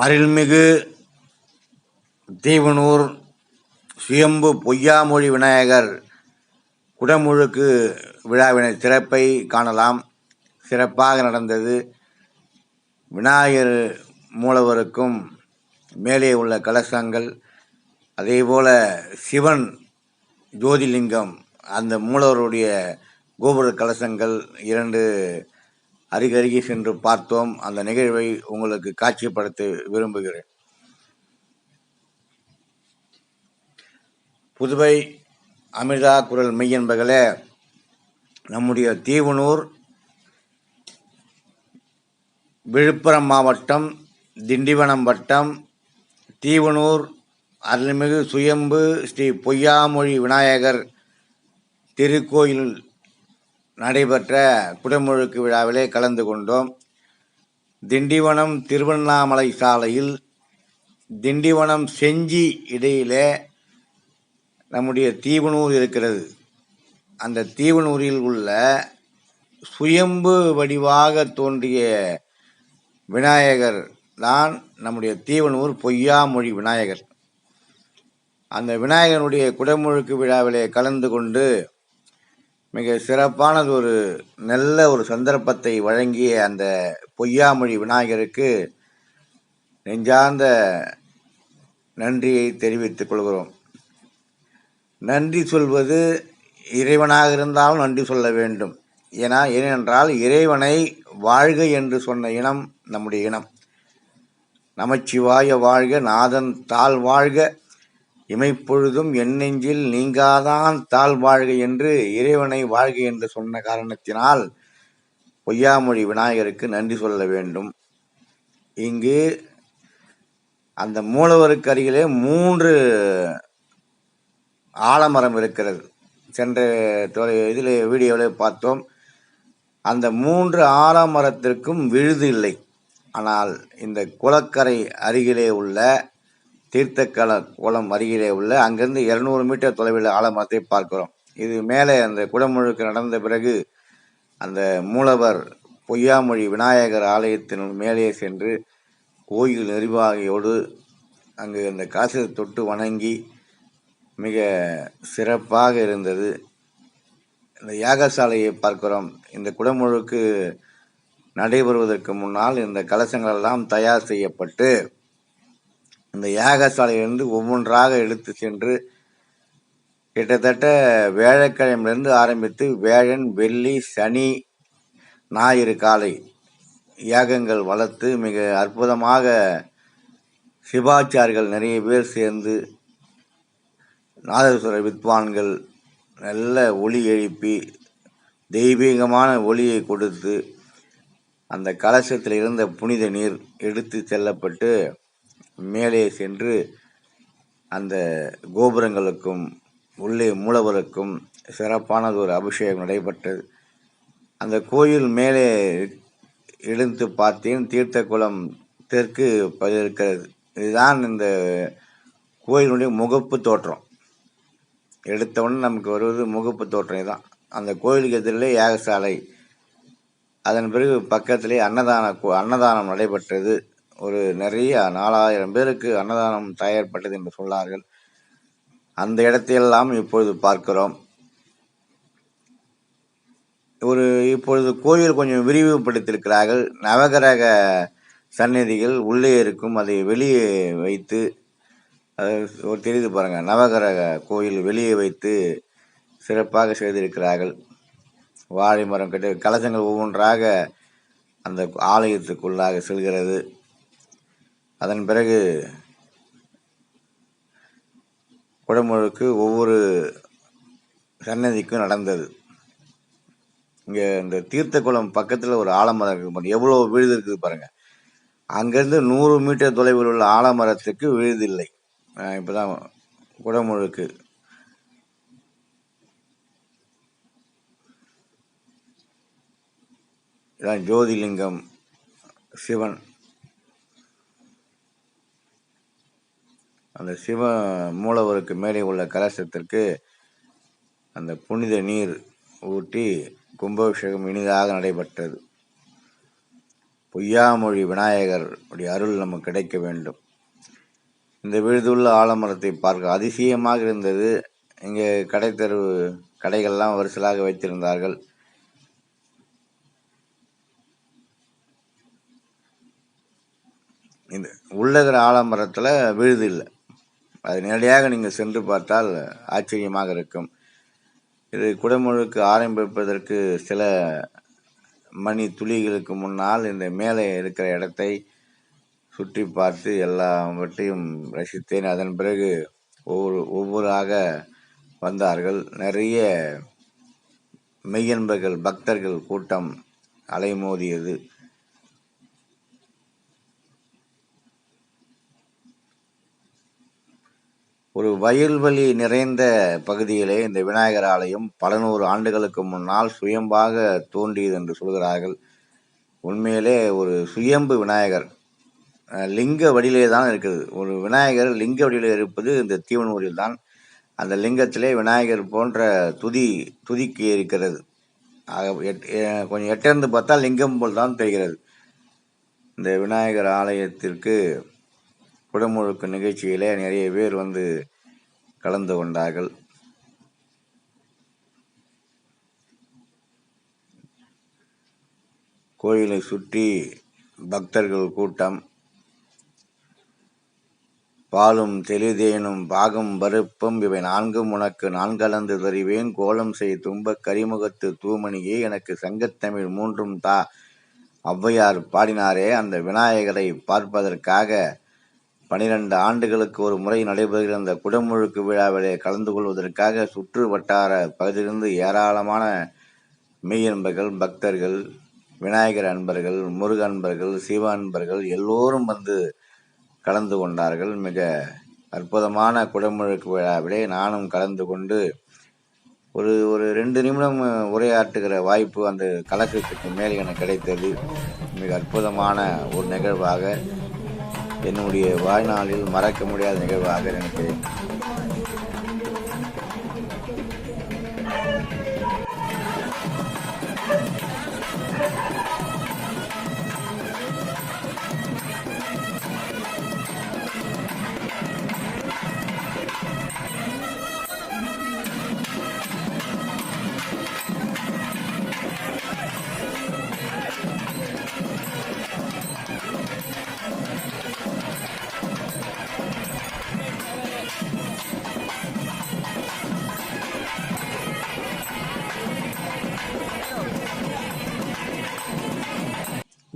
அருள்மிகு தீவனூர் சுயம்பு பொய்யாமொழி விநாயகர் குடமுழுக்கு விழாவினை சிறப்பை காணலாம். சிறப்பாக நடந்தது. விநாயகர் மூலவருக்கும் மேலே உள்ள கலசங்கள் அதேபோல சிவன் ஜோதிலிங்கம் அந்த மூலவருடைய கோபுர கலசங்கள் இரண்டு அருகருகே சென்று பார்த்தோம். அந்த நிகழ்வை உங்களுக்கு காட்சிப்படுத்த விரும்புகிறேன். புதுவை அமிர்தா குரல் மெய் என்பகளே நம்முடைய தீவனூர் விழுப்புரம் மாவட்டம் திண்டிவனம் வட்டம் தீவனூர் அருள்மிகு சுயம்பு ஸ்ரீ பொய்யாமொழி விநாயகர் திருக்கோயில் நடைபெற்ற குடமுழுக்கு விழாவிலே கலந்து கொண்டோம். திண்டிவனம் திருவண்ணாமலை சாலையில் திண்டிவனம் செஞ்சி இடையிலே நம்முடைய தீவனூர் இருக்கிறது. அந்த தீவனூரில் உள்ள சுயம்பு வடிவாக தோன்றிய விநாயகர் தான் நம்முடைய தீவனூர் பொய்யாமொழி விநாயகர். அந்த விநாயகனுடைய குடமுழுக்கு விழாவிலே கலந்து கொண்டு மிக சிறப்பானது ஒரு நல்ல ஒரு சந்தர்ப்பத்தை வழங்கிய அந்த பொய்யாமொழி விநாயகருக்கு நெஞ்சார்ந்த நன்றியை தெரிவித்துக் கொள்கிறோம். நன்றி சொல்வது இறைவனாக இருந்தாலும் நன்றி சொல்ல வேண்டும். ஏன்னா ஏனென்றால் இறைவனை வாழ்க என்று சொன்ன இனம் நம்முடைய இனம். நமச்சிவாய வாழ்க நாதன் தாழ் வாழ்க. இமைப்பொழுதும் என் நெஞ்சில் நீங்காதான் தாழ் வாழ்க என்று இறைவனை வாழ்க என்று சொன்ன காரணத்தினால் பொய்யாமொழி விநாயகருக்கு நன்றி சொல்ல வேண்டும். இங்கு அந்த மூலவருக்கு அருகிலே மூன்று ஆலமரம் இருக்கிறது. சென்ற தொலை இதில் வீடியோவில் பார்த்தோம். அந்த மூன்று ஆலமரத்திற்கும் விழுது இல்லை. ஆனால் இந்த குளக்கரை அருகிலே உள்ள தீர்த்தக்கல குளம் அருகிலே உள்ள அங்கிருந்து இருநூறு மீட்டர் தொலைவில் ஆலமரத்தை பார்க்கிறோம். இது மேலே அந்த குடமுழுக்கு நடந்த பிறகு அந்த மூலவர் பொய்யாமொழி விநாயகர் ஆலயத்தின் மேலே சென்று கோயில் நிர்வாகியோடு அங்கு அந்த காசு தொட்டு வணங்கி மிக சிறப்பாக இருந்தது. இந்த யாகசாலையை பார்க்கிறோம். இந்த குடமுழுக்கு நடைபெறுவதற்கு முன்னால் இந்த கலசங்கள் எல்லாம் தயார் செய்யப்பட்டு இந்த யாகசாலையிலிருந்து ஒவ்வொன்றாக எடுத்து சென்று கிட்டத்தட்ட வேழக்கிழமையிலிருந்து ஆரம்பித்து வேழன் வெள்ளி சனி ஞாயிறு காலை யாகங்கள் வளர்த்து மிக அற்புதமாக சிவாச்சாரிகள் நிறைய பேர் சேர்ந்து நாதஸ்வர வித்வான்கள் நல்ல ஒளி எழுப்பி தெய்வீகமான ஒளியை கொடுத்து அந்த கலசத்தில் இருந்த புனித நீர் எடுத்து செல்லப்பட்டு மேலே சென்று அந்த கோபுரங்களுக்கும் உள்ளே மூலவருக்கும் சிறப்பானது ஒரு அபிஷேகம் நடைபெற்றது. அந்த கோயில் மேலே எழுந்து பார்த்தேன். தீர்த்த குளம் தெற்கு பகுதி இருக்கிறது. இதுதான் இந்த கோயிலுடைய முகப்பு தோற்றம். எடுத்தவுடனே நமக்கு வருவது முகப்பு தோற்றம் இதுதான். அந்த கோயிலுக்கு எதிரிலே யாகசாலை. அதன் பிறகு பக்கத்திலே அன்னதான அன்னதானம் நடைபெற்றது. ஒரு நிறைய நாலாயிரம் பேருக்கு அன்னதானம் தயார்பட்டது என்று சொன்னார்கள். அந்த இடத்தையெல்லாம் இப்பொழுது பார்க்கிறோம். ஒரு இப்பொழுது கோயில் கொஞ்சம் விரிவுபடுத்தியிருக்கிறார்கள். நவகிரக சந்நிதிகள் உள்ளே இருக்கும். அதை வெளியே வைத்து அது ஒரு தெரியுது பாருங்கள் நவகிரக கோயில் வெளியே வைத்து சிறப்பாக செய்திருக்கிறார்கள். வாழை மரம் கட்டி கலசங்கள் ஒவ்வொன்றாக அந்த ஆலயத்துக்குள்ளாக செல்கிறது. அதன் பிறகு குடமுழுக்கு ஒவ்வொரு சன்னதிக்கும் நடந்தது. இங்கே இந்த தீர்த்த குளம் பக்கத்தில் ஒரு ஆலமரம் இருக்குது பாருங்கள் எவ்வளோ விழுது இருக்குது பாருங்கள் அங்கேருந்து நூறு மீட்டர் தொலைவில் உள்ள ஆலமரத்துக்கு விழுதில்லை இப்போ தான் குடமுழுக்கு இதான் ஜோதிலிங்கம் சிவன். அந்த சிவ மூலவருக்கு மேலே உள்ள கலசத்திற்கு அந்த புனித நீர் ஊட்டி கும்பாபிஷேகம் இனிதாக நடைபெற்றது. பொய்யாமொழி விநாயகர் உடைய அருள் நமக்கு கிடைக்க வேண்டும். இந்த விழுதுள்ள ஆலமரத்தை பார்க்க அதிசயமாக இருந்தது. இங்கே கடைத்தெரு கடைகள்லாம் வரிசலாக வைத்திருந்தார்கள். இந்த உள்ளகிற ஆலமரத்தில் விழுது இல்லை. அது நேரடியாக நீங்கள் சென்று பார்த்தால் ஆச்சரியமாக இருக்கும். இது குடமுழுக்கு ஆரம்பிப்பதற்கு சில மணி துளிகளுக்கு முன்னால் இந்த மேலே இருக்கிற இடத்தை சுற்றி பார்த்து எல்லாவற்றையும் ரசித்தேன். அதன் பிறகு ஒவ்வொரு ஒவ்வொருவராக வந்தார்கள். நிறைய மெய்யன்பர்கள் பக்தர்கள் கூட்டம் அலைமோதியது. ஒரு வயல்வெளி நிறைந்த பகுதியிலே இந்த விநாயகர் ஆலயம் பல நூறு ஆண்டுகளுக்கு முன்னால் சுயம்பாக தோன்றியது என்று சொல்கிறார்கள். உண்மையிலே ஒரு சுயம்பு விநாயகர் லிங்க வடியிலே தான் இருக்குது. ஒரு விநாயகர் லிங்க வடியிலே இருப்பது இந்த தீவனூரில் தான். அந்த லிங்கத்திலே விநாயகர் போன்ற துதி துதிக்கு இருக்கிறது. ஆக எட்- கொஞ்சம் எட்டிருந்து பார்த்தா லிங்கம் போல் தான் தெரிகிறது. இந்த விநாயகர் ஆலயத்திற்கு குடமுழுக்கு நிகழ்ச்சியிலே நிறைய பேர் வந்து கலந்து கொண்டார்கள். கோயிலை சுற்றி பக்தர்கள் கூட்டம். பாலும் தெளிதேனும் பாகும் பருப்பும் இவை நான்கும் உனக்கு நான் கலந்து தருவேன். கோலம் செய் தும்ப கரிமுகத்து தூமணியே எனக்கு சங்கத்தமிழ் மூன்றும் தா. ஔவையார் பாடினாரே அந்த விநாயகரை பார்ப்பதற்காக. பனிரெண்டு ஆண்டுகளுக்கு ஒரு முறை நடைபெறுகிற அந்த குடமுழுக்கு விழாவிலே கலந்து கொள்வதற்காக சுற்று வட்டார பகுதியிலிருந்து ஏராளமான மெய்யன்பர்கள் பக்தர்கள் விநாயகர் அன்பர்கள் முருக அன்பர்கள் சிவ அன்பர்கள் எல்லோரும் வந்து கலந்து கொண்டார்கள். மிக அற்புதமான குடமுழுக்கு விழாவிலே நானும் கலந்து கொண்டு ஒரு ஒரு ரெண்டு நிமிடம் உரையாற்றுகிற வாய்ப்பு அந்த கலக்கத்துக்கு மேல் எனக்கு கிடைத்தது. மிக அற்புதமான ஒரு நிகழ்வாக என்னுடைய வாழ்நாளில் மறக்க முடியாத நிகழ்வாக நினைக்கிறேன்.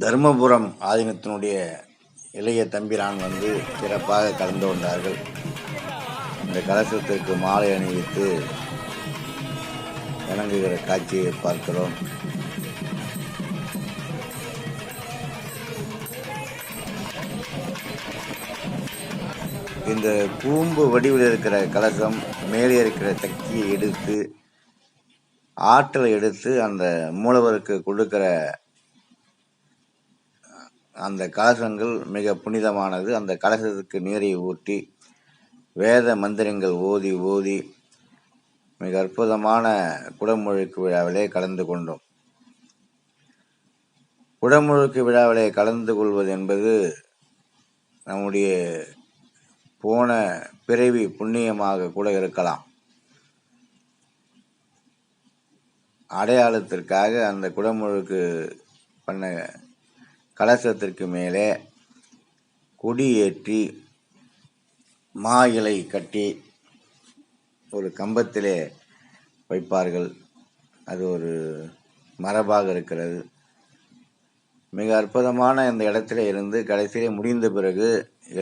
தருமபுரம் ஆதீனத்தினுடைய இளைய தம்பிரான் வந்து சிறப்பாக கலந்து கொண்டார்கள். இந்த கலசத்திற்கு மாலை அணிவித்து வணங்குகிற காட்சியை பார்க்கிறோம். இந்த கூம்பு வடிவில் இருக்கிற கலசம் மேலே இருக்கிற சக்தியை எடுத்து ஆற்றலை எடுத்து அந்த மூலவருக்கு கொடுக்கிற அந்த கலசங்கள் மிக புனிதமானது. அந்த கலசத்துக்கு நீரை ஊற்றி வேத மந்திரங்கள் ஓதி ஓதி மிக அற்புதமான குடமுழுக்கு விழாவிலே கலந்து கொண்டோம். குடமுழுக்கு விழாவிலே கலந்து கொள்வது என்பது நம்முடைய போன பிறவி புண்ணியமாக கூட இருக்கலாம். அடையாளத்திற்காக அந்த குடமுழுக்கு பண்ண கலசத்திற்கு மேலே கொடியேற்றி மா இலை கட்டி ஒரு கம்பத்திலே வைப்பார்கள். அது ஒரு மரபாக இருக்கிறது. மிக அற்புதமான இந்த இடத்துல இருந்து கடைசியிலே முடிந்த பிறகு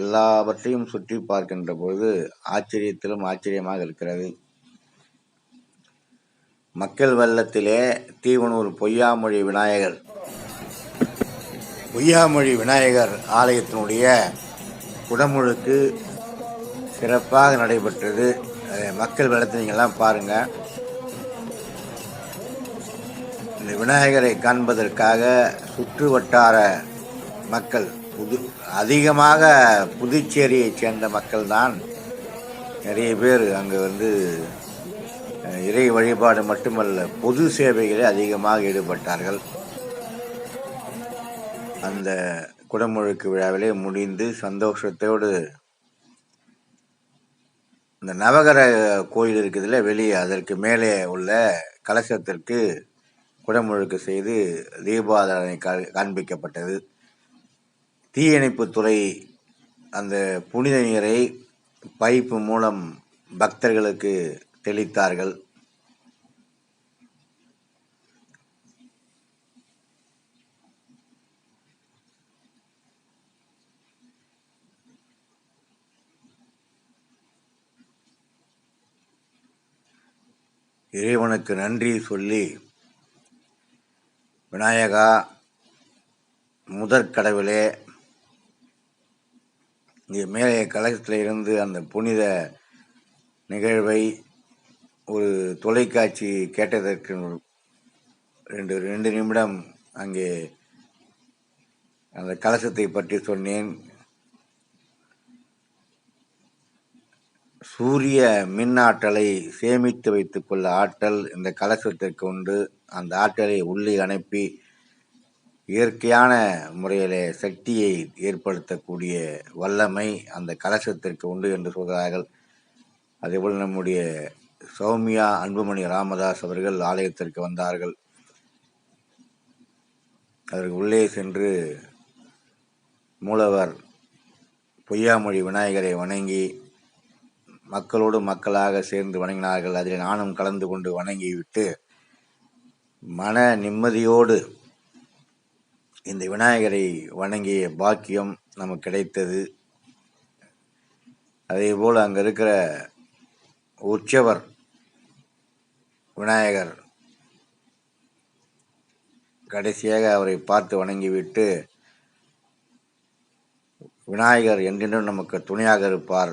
எல்லாவற்றையும் சுற்றி பார்க்கின்ற பொழுது ஆச்சரியத்திலும் ஆச்சரியமாக இருக்கிறது. மக்கள் வெள்ளத்திலே தீவனூர் பொய்யாமொழி விநாயகர் பொய்யாமொழி விநாயகர் ஆலயத்தினுடைய குடமுழுக்கு சிறப்பாக நடைபெற்றது. மக்கள் வெள்ளத்தை நீங்கள்லாம் பாருங்கள் இந்த விநாயகரை காண்பதற்காக சுற்று வட்டார மக்கள் புது அதிகமாக புதுச்சேரியைச் சேர்ந்த மக்கள் தான் நிறைய பேர் அங்கே வந்து இறை வழிபாடு மட்டுமல்ல பொது சேவைகளில் அதிகமாக ஈடுபட்டார்கள். அந்த குடமுழுக்கு விழாவிலே முடிந்து சந்தோஷத்தோடு இந்த நவகர கோயில் இருக்குதுல வெளியே அதற்கு மேலே உள்ள கலசத்திற்கு குடமுழுக்கு செய்து தீபாராதனை காண்பிக்கப்பட்டது. தீயணைப்புத்துறை அந்த புனித நீரை பைப்பு மூலம் பக்தர்களுக்கு தெளித்தார்கள். இறைவனுக்கு நன்றி சொல்லி விநாயகா முதற்கடவுளே இங்கே மேலே கலசத்தில் இருந்து அந்த புனித நிகழ்வை ஒரு தொலைக்காட்சி கேட்டதற்கு ரெண்டு ரெண்டு நிமிடம் அங்கே அந்த கலசத்தை பற்றி சொன்னேன். சூரிய மின் ஆற்றலை சேமித்து வைத்துக் கொள்ள ஆற்றல் இந்த கலசத்திற்கு உண்டு. அந்த ஆற்றலை உள்ளே அனுப்பி இயற்கையான முறையிலே சக்தியை ஏற்படுத்தக்கூடிய வல்லமை அந்த கலசத்திற்கு உண்டு என்று சொல்கிறார்கள். அதேபோல் நம்முடைய சௌமியா அன்புமணி ராமதாஸ் அவர்கள் ஆலயத்திற்கு வந்தார்கள். அதற்கு உள்ளே சென்று மூலவர் பொய்யாமொழி விநாயகரை வணங்கி மக்களோடு மக்களாக சேர்ந்து வணங்கினார்கள். அதில் நானும் கலந்து கொண்டு வணங்கிவிட்டு மன நிம்மதியோடு இந்த விநாயகரை வணங்கிய பாக்கியம் நமக்கு கிடைத்தது. அதேபோல் அங்கே இருக்கிற உற்சவர் விநாயகர் கடைசியாக அவரை பார்த்து வணங்கிவிட்டு விநாயகர் என்றென்றும் நமக்கு துணையாக இருப்பார்.